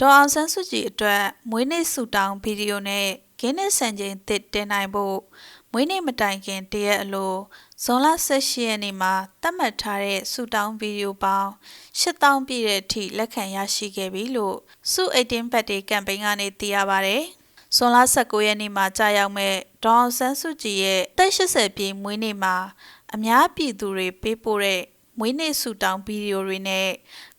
ဒေါ်အောင်ဆန်းစုကြည်အတွက်မွေးနေ့ဆုတောင်းဗီဒီယိုနဲ့ဂင်းနစ်စံချိန်သစ်တင်နိုင်ဖို့မွေးနေ့မတိုင်ခင်တရက်အလိုဇွန်လ18ရက်နေ့မှာသတ်မှတ်ထားတဲ့ဆုတောင်းဗီဒီယိုပေါင်း8000ပြည့်တဲ့အထိလက်ခံရရှိခဲ့ပြီလို့စု18 birthday campaign ကနေသိရပါတယ်။ဇွန်လ19ရက်နေ့မှာကြာရောက်မဲ့ဒေါ်အောင်ဆန်းစုကြည်ရဲ့တက်80ပြည့်မွေးနေ့မှာအများပြည်သူတွေပေးပို့တဲ့ မွေးနေ့ဆုတောင်းဗီဒီယိုတွေနဲ့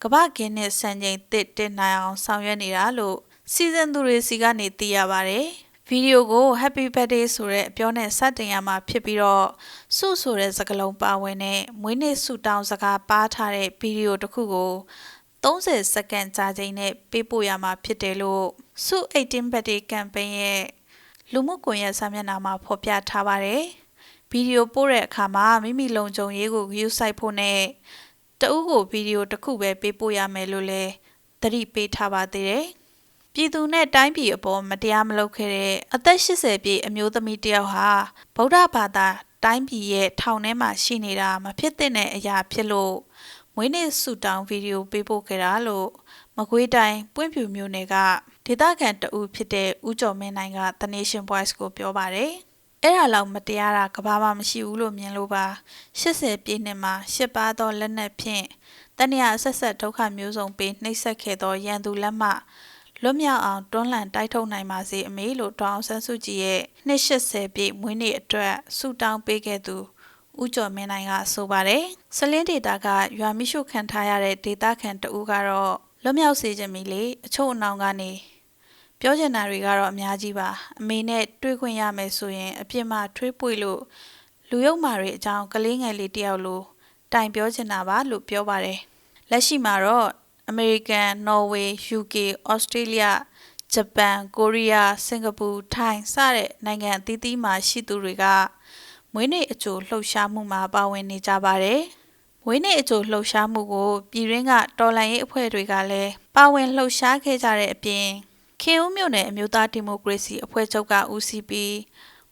ကမ္ဘာ့ဂင်းနစ်စံချိန်သစ်တင်နိုင်အောင်ဆောင်ရွက်နေတာလို့စီစဉ်သူတွေစီကနေသိရပါတယ်။ဗီဒီယိုကို Happy Birthday ဆိုတဲ့အပြောနဲ့စတင်ရမှာဖြစ်ပြီးတော့ဆုဆိုတဲ့စကားလုံးပါဝင်တဲ့မွေးနေ့ဆုတောင်းစကားပါထားတဲ့ဗီဒီယိုတစ်ခုကို30စက္ကန့်ကြာချိန်နဲ့ပေးပို့ရမှာဖြစ်တယ်လို့ဆု18 Birthday Campaign ရဲ့လူမှုကွန်ရက်စာမျက်နှာမှာဖော်ပြထားပါတယ်။ ဗီဒီယိုပို့တဲ့အခါမှာမိမိလုံခြုံရေးကို view ဆိုင်ဖို့နဲ့တအုပ်ကိုဗီဒီယိုတစ်ခုပဲပေးပို့ရမယ်လို့လည်းသတိပေးထားပါသေးတယ်။ပြည်သူနဲ့တိုင်းပြည်အပေါ်မတရားမလုပ်ခဲ့တဲ့အသက်80ပြည့်အမျိုးသမီးတယောက်ဟာဗုဒ္ဓဘာသာတိုင်းပြည်ရဲ့ထောင်ထဲမှာရှိနေတာမဖြစ်တဲ့အရာဖြစ်လို့မွေးနေ့ဆုတောင်းဗီဒီယိုပေးပို့ခဲ့တာလို့မကွေးတိုင်းပွင့်ဖြူမျိုးနယ်ကဒေသခံတဦးဖြစ်တဲ့ဦးကျော်မင်းနိုင်က The Nation Voice ကိုပြောပါတယ်။ အဲ့ဒါလောက်မတရားတာကဘာမှမရှိဘူးလို့မြင်လို့ပါ80ပြည့်နှစ်မှာရှစ်ပါးသောလက်နက်ဖြင့်တဏှာဆက်ဆက်ဒုက္ခမျိုးစုံပေးနှိပ်စက်ခဲ့သောရန်သူလက်မှလွတ်မြောက်အောင်တွန်းလှန်တိုက်ထုတ်နိုင်ပါစေအမေလို့တောင်ဆန်းစုကြည်ရဲ့နှစ်80ပြည့်မွေးနေ့အတွက်ဆုတောင်းပေးခဲ့သူဦးကျော်မင်းနိုင်ကဆိုပါတယ်။စလင်းဒေတာကရွာမိရှုခံထားရတဲ့ဒေတာခံတဦးကတော့လွတ်မြောက်စေခြင်းမီလေအချို့အနောင်ကနေ ပြောချင်တာတွေကတော့အများကြီးပါအမေနဲ့တွေ့ခွင့်ရမယ်ဆိုရင် အပြစ်မှထွေးပွေလို့လူယုံမာတွေအကြောင်းကလေးငယ်လေးတယောက်လိုတိုင်ပြောချင်တာပါလို့ပြောပါတယ်လက်ရှိမှာတော့အမေရိကန်နော်ဝေး UK ဩစတြေးလျဂျပန်ကိုရီးယားစင်ကာပူထိုင်းစတဲ့နိုင်ငံအသီးသီးမှာရှိသူတွေကမွေးနေ့အကြိုလှုပ်ရှားမှုမှာပါဝင်နေကြပါတယ်မွေးနေ့အကြိုလှုပ်ရှားမှုကိုပြည်ရင်းကတော်လှန်ရေးအဖွဲ့တွေကလည်းပါဝင်လှုပ်ရှားခဲ့ကြတဲ့အပြင် ခင်ဦးမြို့နယ်အမျိုးသားဒီမိုကရေစီအဖွဲ့ချုပ်ကဦးစီးပြီး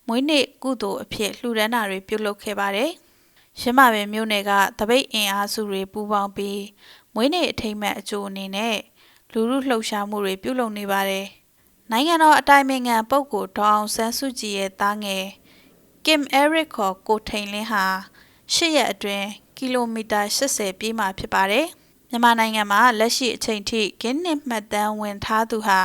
မွေးနေ့ကုသိုလ်အဖြစ်လှူဒန်းတာတွေပြုလုပ်ခဲ့ပါတယ်။ရမပင်မြို့နယ်ကတပိတ်အင်အားစုတွေပူးပေါင်းပြီးမွေးနေ့အထိမ်းအမှတ်အကျိုးအနေနဲ့လူမှုလှုပ်ရှားမှုတွေပြုလုပ်နေပါတယ်။နိုင်ငံတော်အတိုင်ပင်ခံပုဂ္ဂိုလ်ဒေါအောင်ဆန်းစုကြည်ရဲ့သားငယ် Kim Eric ခေါ်ကိုထိန်လင်းဟာ၈ရက်အတွင်းကီလိုမီတာ80ပြေးမှာဖြစ်ပါတယ်။မြန်မာနိုင်ငံမှာလက်ရှိအချိန်ထိဂင်းနစ်မှတ်တမ်းဝင်ထားသူဟာ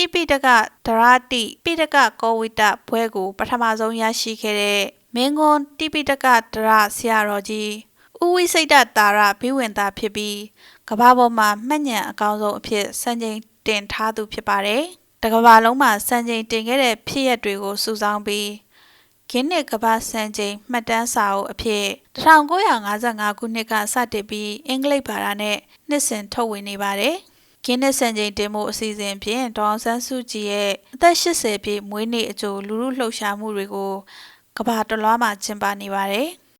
တိပိတကဒရတိပိတကကောဝိတဘွဲကို ပထမဆုံးရရှိခဲ့တဲ့မင်းကွန်းတိပိတကဒရဆရာတော်ကြီးဥဝိစိတ်တတာရဘိဝင်သားဖြစ်ပြီးကဘာပေါ်မှာမှတ်ညံအကောင်းဆုံးအဖြစ်စံချိန်တင်ထားသူဖြစ်ပါတယ်။တကဘာလုံးမှာစံချိန်တင်ခဲ့တဲ့ဖြစ်ရပ်တွေကိုစုဆောင်းပြီးဂင်းနစ်ကဘာစံချိန်မှတ်တမ်းစာအုပ်အဖြစ်1955ခုနှစ်ကစတင်ပြီးအင်္ဂလိပ်ဘာသာနဲ့နှစ်စဉ်ထုတ်ဝေနေပါတယ်။ ကင်းတဲ့စံချိန်တင်မှုအစီအစဉ်ဖြင့်ဒေါအောင်ဆန်းစုကြည်ရဲ့အသက်80ပြည့်မွေးနေ့အကြိုလူမှုလှုပ်ရှားမှုတွေကိုကဘာတလွားမှာကျင်းပနေပါတယ်။